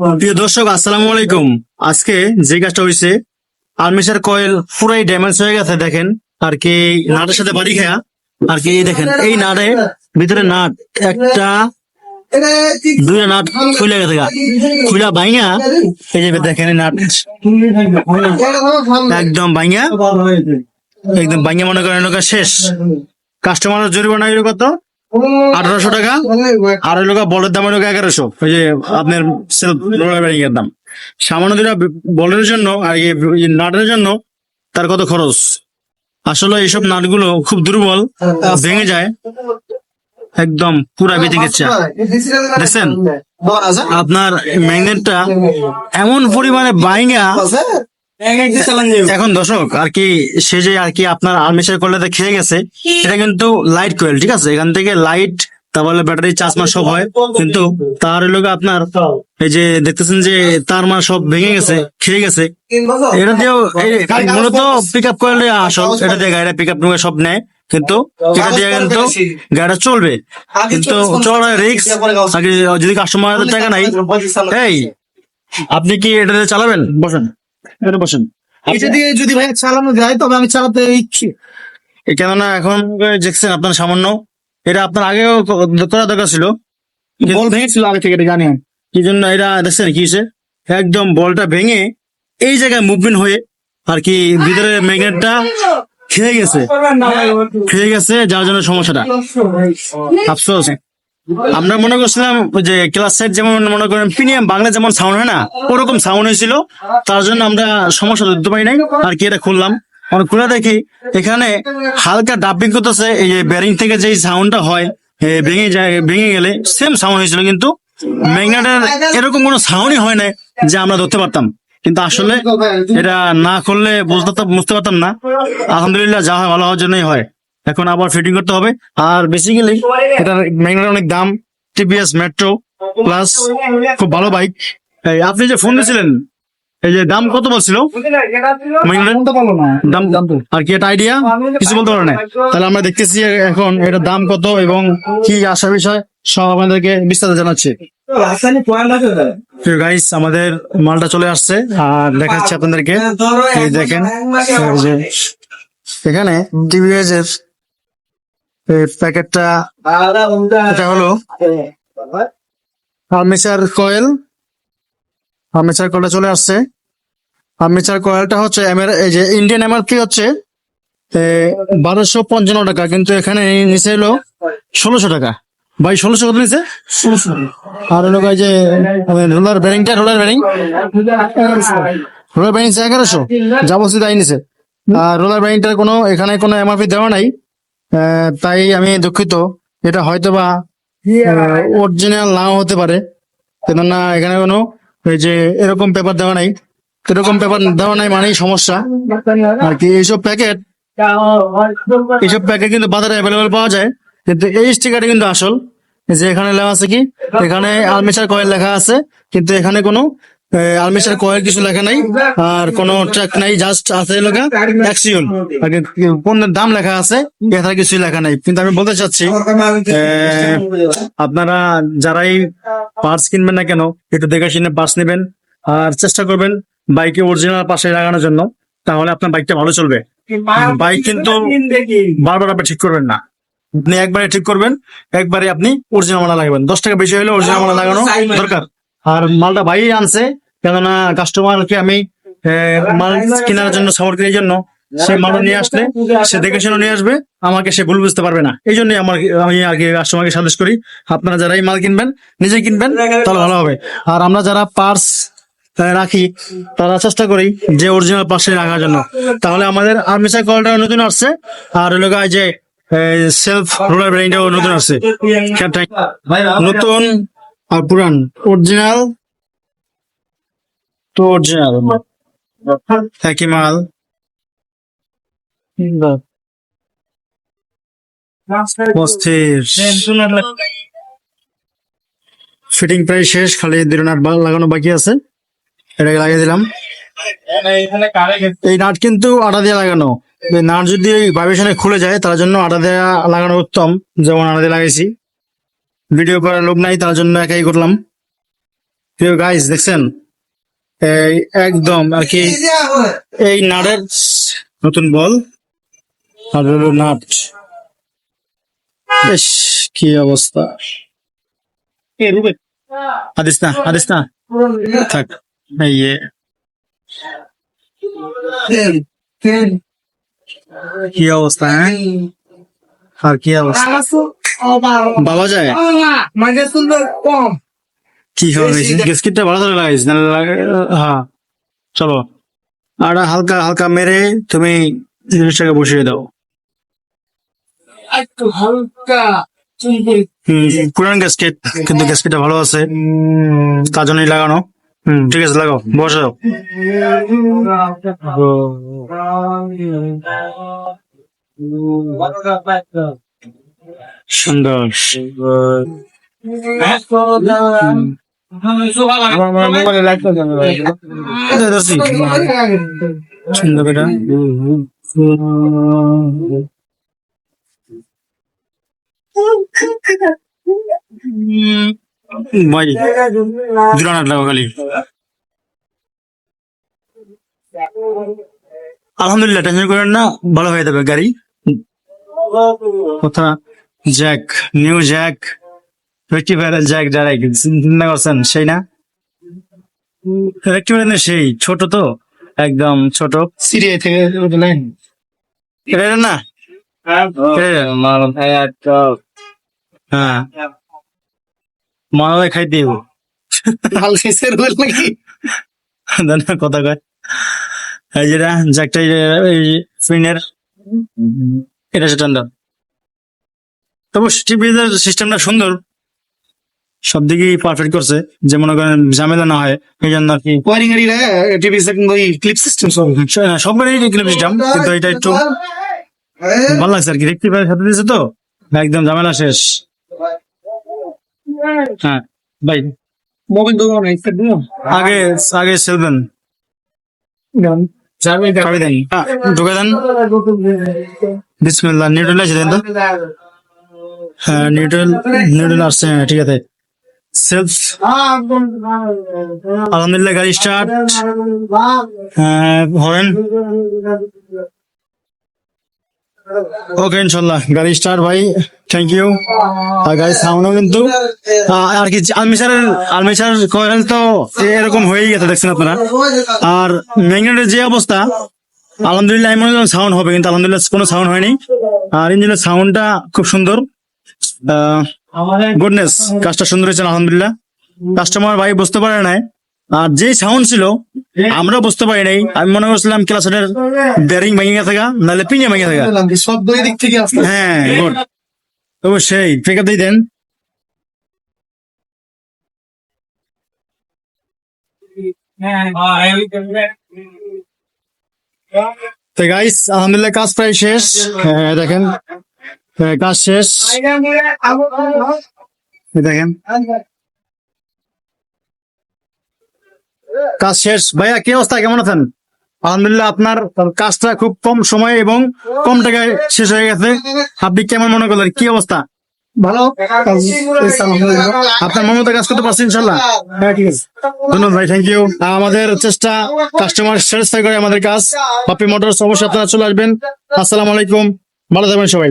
প্রিয় দর্শক, আসসালামু আলাইকুম। আজকে যে কাজটা হয়েছে আর্মিসার কয়েল পুরাই ড্যামেজ হয়ে গেছে, দেখেন। আর কি নাটের সাথে বাড়ি খেয়া, আর কি এই দেখেন, এই নাটে ভিতরে নাট, একটা, দুইটা নাট খুলে গেছে খুলা বাইঙা এই যে দেখেন নাট। একদম বাইঙা একদম বাইঙা মনে করেন শেষ। কাস্টমারের জরিমানা কত? আঠারোশো টাকা? আর ওই লোক বলের দাম হলো এগারোশো। ওই যে আপনার সেলফ এর দাম। সামান্য দুটা বলের জন্য আর নাটের জন্য তার কত খরচ? আসলে এইসব নাটগুলো খুব দুর্বল, ভেঙে যায়। একদম পুরা বেঁচে গেছে। দেখছেন? আপনার ম্যাগনেটটা এমন পরিমাণে বাইঙ্গা এখন দর্শক আর কি সে যে আর কি আপনার আর্মিসার কয়লাতে খেয়ে গেছে এটা কিন্তু লাইট কোয়েল ঠিক আছে? এখান থেকে লাইট তারপরে ব্যাটারি চার্জ মার সব হয়। কিন্তু তার লোক আপনার এই যে দেখতেছেন যে তার মার সব ভেঙে গেছে খেয়ে গেছে। এটা দিয়েও মূলত পিক আপ করলে আসল এটা দিয়ে গাড়িটা পিক আপ সব নেয়। কিন্তু এটা দিয়ে কিন্তু গাড়িটা চলবে। কিন্তু চলার রিক্স আগে যদি কাস্টমার টাকা নাই এই আপনি কি এটা দিয়ে চালাবেন? বসেন। এটা বসেন। এটা দিয়ে যদি ভাই চালানো যায় তবে আমি চালাতে ইচ্ছি। এই কেননা এখন দেখছেন আপনার সামান্য। এটা আপনার আগেও করা দরকার ছিল। বল ভেঙেছিল আগে থেকে এটা জানি আমি। কি জন্য এটা দেখছেন কি হয়েছে? একদম বলটা ভেঙে এই জায়গায় মুভমেন্ট হয়ে আর কি ভিতরে ম্যাগনেটটা খেয়ে গেছে। খেয়ে গেছে যার জন্য সমস্যাটা। আফসোস। আমরা মনে করছিলাম যে ক্লাস সাইড যেমন মনে করেন প্রিমিয়াম বাংলা যেমন সাউন্ড হয় না, ওরকম সাউন্ড হয়েছিল। তার জন্য আমরা সমস্যা ধরতে পারি নাই, আর কি এটা খুললাম। আমরা খুলে দেখি, এখানে হালকা ডাব্বিং করতেছে, এই যে ব্যারিং থেকে যে সাউন্ডটা হয় ভেঙে যায়, ভেঙে গেলে সেম সাউন্ড হয়েছিল কিন্তু ম্যাগনেটের এরকম কোনো সাউন্ডই হয় না যে আমরা ধরতে পারতাম। কিন্তু আসলে এটা না করলে বুঝতে বুঝতে পারতাম না। আলহামদুলিল্লাহ, যা হয় ভালো হওয়ার জন্যই হয়। এখন আবার ফিটিং করতে হবে। আর বেসিক্যালি এটার ম্যাগনেটের অনেক দাম টিপিএস মেট্রো প্লাস খুব ভালো বাইক আপনি যে ফোন দিয়েছিলেন এই যে দাম কত বলছিল? দাম আর কি এটা আইডিয়া কিছু বলতে পারে না। তাহলে আমরা দেখতেছি এখন এটার দাম কত এবং কি আশা বিষয় সব আমাদেরকে বিস্তারিত জানাচ্ছে। গাইস আমাদের মালটা চলে আসছে আর দেখাচ্ছি আপনাদেরকে। এই দেখেন এখানে টিভিএস এর প্যাকেটটা এটা হলো আর্মেচার কয়েল। আর্মেচার কয়েলটা চলে আসছে। আর্মেচার কয়েলটা হচ্ছে এমআর এই যে ইন্ডিয়ান এমআরপি হচ্ছে? বারোশো পঞ্চান্ন টাকা, কিন্তু এখানে নিচে হলো ষোলোশো টাকা। ভাই, ষোলোশো কত নিচে? আর হলো যে রোলার ব্যারিংটা রোলার ব্যারিং রোলার ব্যারিং এগারোশো। যাব তাই নিচে আর রোলার ব্যারিংটার কোনো এখানে কোনো এমআরপি দেওয়া নাই। তাই আমি দুঃখিত। এটা হয়তো বা অরিজিনাল নাও হতে পারে। কেননা এখানে কোনো এই যে এরকম পেপার দেওয়া নাই। এরকম পেপার দেওয়া নাই মানেই সমস্যা। আর কি এইসব প্যাকেট এইসব প্যাকেট কিন্তু বাজারে অ্যাভেলেবেল পাওয়া যায়। কিন্তু এই স্টিকারটা কিন্তু আসল। যে এখানে লেখা আছে কি? এখানে আলমিশার কয়েল লেখা আছে। কিন্তু এখানে কোনো আলমিশার কয়েল কিছু লেখা নাই, আর কোনো ট্র্যাক নাই জাস্ট আছে লেখা অ্যাক্সিওল পণ্যের দাম লেখা আছে, এছাড়া কিছু লেখা নাই। কিন্তু আমি বলতে চাচ্ছি আপনারা যারাই পার্স কিনবেন না কেন, একটু দেখে শুনে পার্টস নেবেন, আর চেষ্টা করবেন বাইকে অরিজিনাল পাশে লাগানোর জন্য, তাহলে আপনার বাইকটা ভালো চলবে। বাইক কিন্তু বারবার আপনি ঠিক করবেন না। আপনি একবারে ঠিক করবেন, একবারে আপনি অরিজিনাল মালা লাগাবেন। দশ টাকা বেশি হলে অরিজিনাল মালা লাগানো দরকার। আর মালটা ভাই আনছে কেননা কাস্টমারকে আমি মাল কেনার জন্য সাপোর্ট করার জন্য সে মালটা নিয়ে আসলে সে দেখে শুনে নিয়ে আসবে আমাকে সে ভুল বুঝতে পারবে না। এই জন্যই আমার আমি আর কি কাস্টমারকে সাজেস্ট করি আপনারা যারাই মাল কিনবেন নিজে কিনবেন তাহলে ভালো হবে। আর আমরা যারা পার্স রাখি তারা চেষ্টা করি যে অরিজিনাল পাশে রাখার জন্য। তাহলে আমাদের আর্মিসার কলটা নতুন আসছে আর হলো যে সেলফ রোলার ব্রেইনটাও নতুন আসছে। নতুন আর পুরান অরিজিনাল তো অরিজিনাল একই মাল। ফিটিং প্রায় শেষ, খালি দুটো নাট লাগানো বাকি আছে। এটাকে লাগিয়ে দিলাম। এই নাট কিন্তু আটা দিয়ে লাগানো। নাট যদি ভাইব্রেশনে খুলে যায়, তার জন্য আটা দেওয়া লাগানো উত্তম, যেমন আটা দিয়ে লাগাইছি। ভিডিও করার লোক নাই, তার জন্য একাই করলাম। প্রিয় গাইস দেখছেন? এই একদম আর কি এই নাটের নতুন বল। আর নাট। বেশ কি অবস্থা। আদিস না আদিস না। থাক কি অবস্থা হ্যাঁ? আর কি অবস্থা? বাবা যায়? মানে সুন্দর কম। কি খাওয়া হয়েছে? বিস্কিটটা ভালো করে লাগাইছ না হ্যাঁ চলো। আর হালকা হালকা মেরে তুমি জিনিসটাকে বসিয়ে দাও। একটু হালকা চুলকুল পুরান গ্যাসকেট কিন্তু গ্যাসকেটটা ভালো আছে। তার জন্যই লাগানো। হুম ঠিক আছে লাগাও সুন্দর এটা সুন্দর। আলহামদুলিল্লাহ টেনশন করেন না ভালো হয়ে যাবে গাড়ি। কথা। Jack new jack. Fifty rectifier jack যারা চিন্তা করছেন সেই না? সেই ছোট তো একদম ছোট। সিরিয়া থেকে এটা না? এটা? হ্যাঁ দিব। ভালো খাইছে রুবেল নাকি জানি কথা কয়। এই যেটা জ্যাকটা এই ফিনের। এটা তবে টিভির সিস্টেমটা সুন্দর সব দিকেই পারফেক্ট করছে। যে মনে করেন ঝামেলা না হয় এই জন্য আর কি। ওয়ারিং এর টিভি সেকেন্ড ওই ক্লিপ সিস্টেম সব। সব গাড়ি ক্লিপ সিস্টেম কিন্তু এটা একটু ভালো লাগছে আর কি। রেক্টিফায়ার সাথে দিয়েছে তো? একদম ঝামেলা শেষ। হ্যাঁ ভাই। মোবাইল একটা দিও আগে আগে সেলবেন হ্যাঁ, ঢুকে দেন। বিসমিল্লাহ নিউট্রাল আছে দেন তো। হ্যাঁ নিউট্রাল নিউট্রাল আসছে হ্যাঁ ঠিক আছে। সেলফ আলহামদুলিল্লাহ, গাড়ি স্টার্ট হরেন। ওকে ইনশাল্লাহ গাড়ি স্টার্ট ভাই থ্যাংক ইউ আর গাড়ি সাউন্ডও কিন্তু আর কি আলমিশারের আলমিশার কয়েল তো এরকম হয়েই গেছে, দেখছেন আপনারা। আর ম্যাগনেটের যে অবস্থা, আলহামদুলিল্লাহ আমি সাউন্ড হবে, কিন্তু আলহামদুলিল্লাহ কোনো সাউন্ড হয়নি। আর ইঞ্জিনের সাউন্ডটা খুব সুন্দর। গুডনেস কাজটা সুন্দর হয়েছে আলহামদুলিল্লাহ। কাস্টমার ভাই বুঝতে পারে নাই। আর যে সাউন্ড ছিল আমরা বুঝতে পারি নাই। আমি মনে করছিলাম ক্লাসের বেরিং ভেঙে গেছে গা নাহলে পিñe ভেঙে গেছে গা। দিক থেকে হ্যাঁ গুড তবে সেই আছে দেন। তো গাইস আলহামদুলিল্লাহ কাজ প্রায় শেষ। হ্যাঁ, দেখেন। কাজ শেষ। দেখেন। কাজ শেষ। ভাইয়া, কি অবস্থা? কেমন আছেন? আলহামদুলিল্লাহ, আপনার কাজটা খুব কম সময় এবং কম টাকায় শেষ হয়ে গেছে। আপনি কেমন মনে করলেন? কি অবস্থা? ভালো। আপনার মমতা কাজ করতে পারছেন ইনশাল্লাহ হ্যাঁ ধন্যবাদ ভাই থ্যাংক ইউ আমাদের চেষ্টা কাস্টমার করে আমাদের কাজ। অবশ্যই আপনারা চলে আসবেন। আসসালামু আলাইকুম। ভালো সবাই।